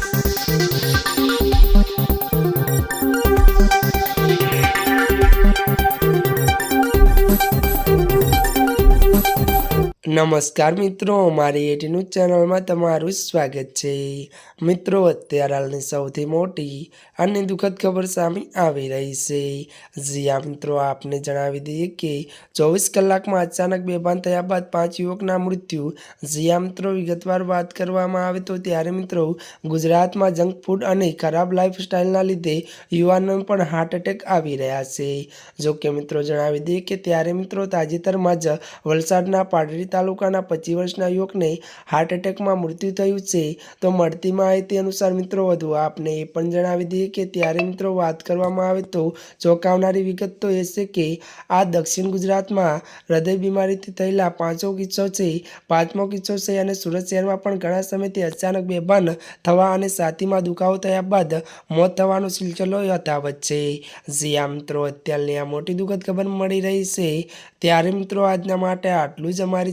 Thank નમસ્કાર મિત્રો, મારી એટીનું ચેનલમાં તમારું સ્વાગત છે. મિત્રો, અત્યારે હાલની સૌથી મોટી અને દુઃખદ ખબર સામે આવી રહી છે. જ્યાં મિત્રો, આપને જણાવી દઈએ કે ચોવીસ કલાકમાં અચાનક બેભાન થયા બાદ પાંચ યુવકના મૃત્યુ. જ્યાં મિત્રો, વિગતવાર વાત કરવામાં આવે તો ત્યારે મિત્રો, ગુજરાતમાં જંક ફૂડ અને ખરાબ લાઈફસ્ટાઈલના લીધે યુવાનોને પણ હાર્ટ એટેક આવી રહ્યા છે. જોકે મિત્રો, જણાવી દઈએ કે ત્યારે મિત્રો તાજેતરમાં જ વલસાડના પાટડી તાલુકાના પચીસ વર્ષના યુવકને હાર્ટ એટેકમાં મૃત્યુ થયું છે. તો મળતી માહિતી અનુસાર મિત્રો, વધુ આપને એ પણ જણાવી દઈએ કે ત્યારે મિત્રો વાત કરવામાં આવે તો ચોંકાવનારી વિગત તો એ છે કે આ દક્ષિણ ગુજરાતમાં હૃદય બીમારીથી થયેલા પાંચો કિસ્સો છે. પાંચમો કિસ્સો છે અને સુરત શહેરમાં પણ ઘણા સમયથી અચાનક બેભાન થવા અને છાતીમાં દુખાવો થયા બાદ મોત થવાનો સિલસિલો યથાવત છે. જ્યાં મિત્રો, અત્યારની આ મોટી દુઃખદ ખબર મળી રહી છે. ત્યારે મિત્રો, આજના માટે આટલું જ અમારી